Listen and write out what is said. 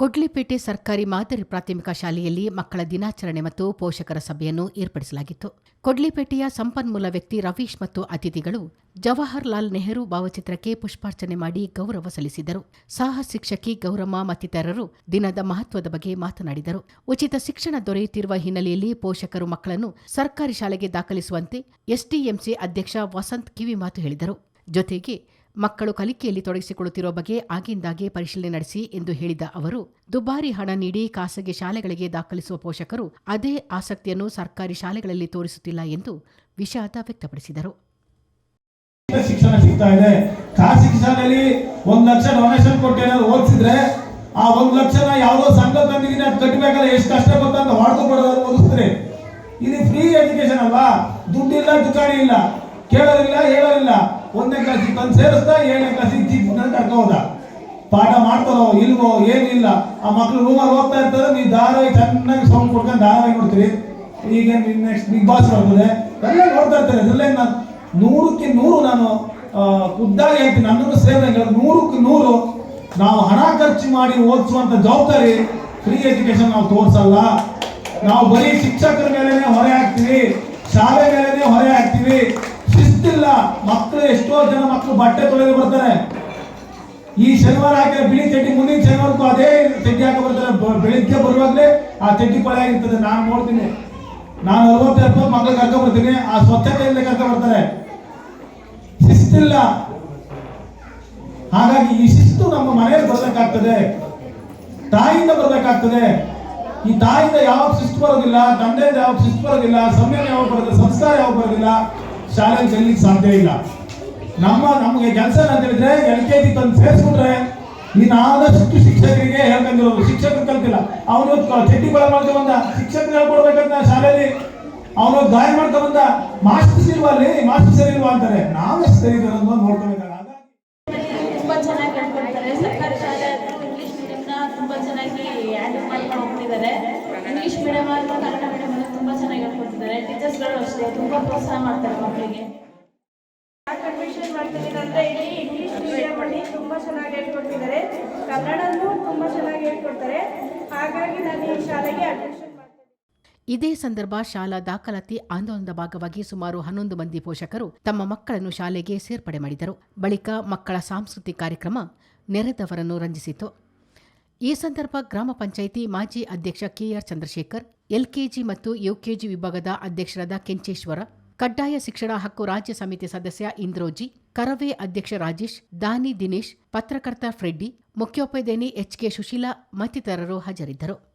ಕೊಡ್ಲಿಪೇಟೆ ಸರ್ಕಾರಿ ಮಾದರಿ ಪ್ರಾಥಮಿಕ ಶಾಲೆಯಲ್ಲಿ ಮಕ್ಕಳ ದಿನಾಚರಣೆ ಮತ್ತು ಪೋಷಕರ ಸಭೆಯನ್ನು ಏರ್ಪಡಿಸಲಾಗಿತ್ತು. ಕೊಡ್ಲಿಪೇಟೆಯ ಸಂಪನ್ಮೂಲ ವ್ಯಕ್ತಿ ರವೀಶ್ ಮತ್ತು ಅತಿಥಿಗಳು ಜವಾಹರ್ಲಾಲ್ ನೆಹರು ಭಾವಚಿತ್ರಕ್ಕೆ ಪುಷ್ಪಾರ್ಚನೆ ಮಾಡಿ ಗೌರವ ಸಲ್ಲಿಸಿದರು. ಸಹ ಶಿಕ್ಷಕಿ ಗೌರಮ್ಮ ಮತ್ತಿತರರು ದಿನದ ಮಹತ್ವದ ಬಗ್ಗೆ ಮಾತನಾಡಿದರು. ಉಚಿತ ಶಿಕ್ಷಣ ದೊರೆಯುತ್ತಿರುವ ಹಿನ್ನೆಲೆಯಲ್ಲಿ ಪೋಷಕರು ಮಕ್ಕಳನ್ನು ಸರ್ಕಾರಿ ಶಾಲೆಗೆ ದಾಖಲಿಸುವಂತೆ ಎಸ್ಡಿಎಂಸಿ ಅಧ್ಯಕ್ಷ ವಸಂತ್ ಕಿವಿಮಾತು ಹೇಳಿದರು. ಜೊತೆಗೆ ಮಕ್ಕಳು ಕಲಿಕೆಯಲ್ಲಿ ತೊಡಗಿಸಿಕೊಳ್ಳುತ್ತಿರುವ ಬಗ್ಗೆ ಆಗಿಂದಾಗೆ ಪರಿಶೀಲನೆ ನಡೆಸಿ ಎಂದು ಹೇಳಿದ ಅವರು, ದುಬಾರಿ ಹಣ ನೀಡಿ ಖಾಸಗಿ ಶಾಲೆಗಳಿಗೆ ದಾಖಲಿಸುವ ಪೋಷಕರು ಅದೇ ಆಸಕ್ತಿಯನ್ನು ಸರ್ಕಾರಿ ಶಾಲೆಗಳಲ್ಲಿ ತೋರಿಸುತ್ತಿಲ್ಲ ಎಂದು ವಿಷಾದ ವ್ಯಕ್ತಪಡಿಸಿದರು. ಶಿಕ್ಷಣ ಸಿಗ್ತಾ ಇದೆ. ಖಾಸಗಿ ಶಾಲೆಯಲ್ಲಿ ಒಂದು ಲಕ್ಷ ಡೊನೇಷನ್ ಕೊಟ್ಟು ಏನಾದ್ರು ಓದಿಸಿದ್ರೆ ಆ ಒಂದು ಲಕ್ಷನ ಯಾವ್ದೋ ಸಂಘದೊಂದಿಗೆ ಕಟ್ಟಬೇಕಲ್ಲ ಎಷ್ಟು ಕಷ್ಟ ಬಂತ ಅಂತ ಹೊಡೆದು ಬಡೋದು ಓದಿಸ್ತಾರೆ. ಇದು ಫ್ರೀ ಎಜುಕೇಶನ್ ಅಲ್ವಾ? ದುಡ್ಡಿಲ್ಲ, ದುಕಾಣಿ ಇಲ್ಲ. ಕೇಳೋದಿಲ್ಲ ಹೇಳೋರಿಲ್ಲ. ಒಂದನೇ ಕ್ಲಾಸಿಗೆ ತಂದು ಸೇರಿಸ್ತಾ, ಏಳನೇ ಕ್ಲಾಸಿಗೆ ಚಿಕ್ಕ ಹೋದ? ಪಾಠ ಮಾಡ್ತಾರೋ ಇಲ್ವೋ ಏನಿಲ್ಲ, ಆ ಮಕ್ಳು ರೂಮಲ್ಲಿ ಹೋಗ್ತಾ ಇರ್ತಾರೆ, ನೀವು ಧಾರಾವಾಹಿ ಚೆನ್ನಾಗಿ ಸೌಂಡ್ ಕೊಡ್ಕೊಂಡು ಧಾರಾವಾಹಿ ನೋಡ್ತೀರಿ. ಈಗ ನೆಕ್ಸ್ಟ್ ಬಿಗ್ ಬಾಸ್ ಬರ್ತದೆ ಎಲ್ಲ ನೋಡ್ತಾ ಇರ್ತಾರೆ. ಅದರಲ್ಲೇ ನಾನು ನೂರಕ್ಕೆ ನೂರು ನಾನು ಖುದ್ದಾಗಿ ಹೇಳ್ತೀನಿ. ನನ್ನನ್ನು ಸೇರಿದಂಗೆ ನೂರಕ್ಕೆ ನೂರು ನಾವು ಹಣ ಖರ್ಚು ಮಾಡಿ ಓದಿಸುವಂಥ ಜವಾಬ್ದಾರಿ ಫ್ರೀ ಎಜುಕೇಶನ್ ನಾವು ತೋರಿಸಲ್ಲ. ನಾವು ಬರೀ ಶಿಕ್ಷಕರ ಮೇಲೆ ಹೊರೆ ಹಾಕ್ತೀವಿ, ಶಾಲೆ ಮೇಲೆನೆ ಹೊರೆ ಹಾಕ್ತೀವಿ. ಶಿಸ್ತಿಲ್ಲ ಮಕ್ಕಳು ಎಷ್ಟೋ ಜನ ಮಕ್ಕಳು ಬಟ್ಟೆ ತೊಳೆದು ಬರ್ತಾರೆ. ಈ ಶನಿವಾರ ಹಾಕಿದ್ರೆ ಬಿಳಿ ಚಟ್ಟಿ ಮುಂದಿನ ಶನಿವಾರಕ್ಕೂ ಅದೇ ಚಡ್ಡಿ ಹಾಕಿ ಬರ್ತಾರೆ. ಬೆಳಿಗ್ಗೆ ಬರುವಾಗಲೇ ಆ ಚಡ್ಡಿ ಕೊಳೆ ಆಗಿರ್ತದೆ. ನಾನು ನೋಡ್ತೀನಿ. ನಾನು ಅರವತ್ತು, ಎಪ್ಪತ್ತು ಮಕ್ಕಳು ಕರ್ಕೊಂಡ್ ಬರ್ತೀನಿ. ಆ ಸ್ವಚ್ಛತೆಯಿಂದ ಕರ್ಕೊಂಡ್ ಬರ್ತಾರೆ. ಶಿಸ್ತಿಲ್ಲ. ಹಾಗಾಗಿ ಈ ಶಿಸ್ತು ನಮ್ಮ ಮನೆಯಲ್ಲಿ ಬರಬೇಕಾಗ್ತದೆ. ತಾಯಿಯಿಂದ ಬರಬೇಕಾಗ್ತದೆ. ಈ ತಾಯಿಂದ ಯಾವಾಗ ಶಿಸ್ತು ಬರೋದಿಲ್ಲ, ತಂದೆಯಿಂದ ಯಾವಾಗ ಶಿಸ್ತು ಬರೋದಿಲ್ಲ ಸಮಯ ಯಾವಾಗ ಬರೋದಿಲ್ಲ, ಸಂಸ್ಕಾರ ಯಾವಾಗ ಬರೋದಿಲ್ಲ ಶಾಲೆಗೆ ಕಲಿಲಿಕ್ಕೆ ಸಾಧ್ಯ ಇಲ್ಲ. ನಮ್ಮ, ನಮಗೆ ಕೆಲಸ ಅಂತ ಹೇಳಿದ್ರೆ ಎಲ್ ಕೆ ಜಿ ತಂದು ಸೇರಿಸ್ಬಿಟ್ರೆ ನೀನು ಆದಷ್ಟು ಶಿಕ್ಷಕರಿಗೆ ಹೇಳ್ಕೊಂಡಿರೋದು ಶಿಕ್ಷಕರು ಕಲ್ತಿಲ್ಲ. ಅವನು ಚಟ್ಟಿ ಕೊಳ ಮಾಡ್ಕೊ ಬಂದ. ಶಿಕ್ಷಕರು ಹೇಳ್ಕೊಡ್ಬೇಕಂತ ಶಾಲೆಯಲ್ಲಿ ಅವನು ಗಾಯ ಮಾಡ್ಕೊ ಬಂದ. ಮಾಸ್ಟರ್ಸ್ ಇಲ್ವಾ ಅಲ್ಲಿ? ಮಾಸ್ಟರ್ ಸರಿ ಇಲ್ವಾ ಅಂತಾರೆ. ನಾವೆಷ್ಟು ಸರಿ ಇದ್ದಾರೆ ಅನ್ನೋದು ನೋಡ್ಕೋಬೇಕಲ್ಲ ತುಂಬ ಚೆನ್ನಾಗಿ ಹೇಳ್ಕೊಡ್ತಾರೆ ಸರ್ಕಾರಿ ಶಾಲೆ ಇಂಗ್ಲೀಷ್ ಮೀಡಿಯಂನ ತುಂಬ ಚೆನ್ನಾಗಿ ಹ್ಯಾಂಡಲ್ ಮಾಡ್ಕೊಂಡು ಹೋಗ್ತಿದ್ದಾರೆ. ಇಂಗ್ಲೀಷ್ ಮೀಡಿಯಮ್ ಆದರೂ ಕನ್ನಡ ಮೀಡಿಯಮ್ ತುಂಬ ಚೆನ್ನಾಗಿ ಹೇಳ್ಕೊಡ್ತಿದ್ದಾರೆ ಟೀಚರ್ಸ್ಗಳು ಅಷ್ಟೇ ತುಂಬ ಪ್ರೋತ್ಸಾಹ ಮಾಡ್ತಾರೆ ಮಕ್ಕಳಿಗೆ. ಯಾಕೆ ಅಡ್ಮಿಷನ್ ಮಾಡ್ತಿದ್ದೀನಿ ಅಂದರೆ ಇಲ್ಲಿ ಇಂಗ್ಲೀಷ್ ಮೀಡಿಯಮಲ್ಲಿ ತುಂಬ ಚೆನ್ನಾಗಿ ಹೇಳ್ಕೊಡ್ತಿದ್ದಾರೆ ಕನ್ನಡನೂ ತುಂಬ ಚೆನ್ನಾಗಿ ಹೇಳ್ಕೊಡ್ತಾರೆ. ಹಾಗಾಗಿ ನಾನು ಈ ಶಾಲೆಗೆ ಅಡ್ಮಿಷನ್ ಮಾಡ್ತೀನಿ. ಇದೇ ಸಂದರ್ಭ ಶಾಲಾ ದಾಖಲಾತಿ ಆಂದೋಲನದ ಭಾಗವಾಗಿ ಸುಮಾರು ಹನ್ನೊಂದು ಮಂದಿ ಪೋಷಕರು ತಮ್ಮ ಮಕ್ಕಳನ್ನು ಶಾಲೆಗೆ ಸೇರ್ಪಡೆ ಮಾಡಿದರು. ಬಳಿಕ ಮಕ್ಕಳ ಸಾಂಸ್ಕೃತಿಕ ಕಾರ್ಯಕ್ರಮ ನೆರೆದವರನ್ನು ರಂಜಿಸಿತು. ಈ ಸಂದರ್ಭ ಗ್ರಾಮ ಪಂಚಾಯಿತಿ ಮಾಜಿ ಅಧ್ಯಕ್ಷ ಕೆಆರ್ ಚಂದ್ರಶೇಖರ್ ಎಲ್ಕೆಜಿ ಮತ್ತು ಯುಕೆಜಿ ವಿಭಾಗದ ಅಧ್ಯಕ್ಷರಾದ ಕೆಂಚೇಶ್ವರ, ಕಡ್ಡಾಯ ಶಿಕ್ಷಣ ಹಕ್ಕು ರಾಜ್ಯ ಸಮಿತಿ ಸದಸ್ಯ ಇಂದ್ರೋಜಿ, ಕರವೇ ಅಧ್ಯಕ್ಷ ರಾಜೇಶ್, ದಾನಿ ದಿನೇಶ್, ಪತ್ರಕರ್ತ ಫ್ರೆಡ್ಡಿ, ಮುಖ್ಯೋಪಾಧ್ಯಾಯಿನಿ ಎಚ್ಕೆ ಸುಶೀಲಾ ಮತ್ತಿತರರು ಹಾಜರಿದ್ದರು.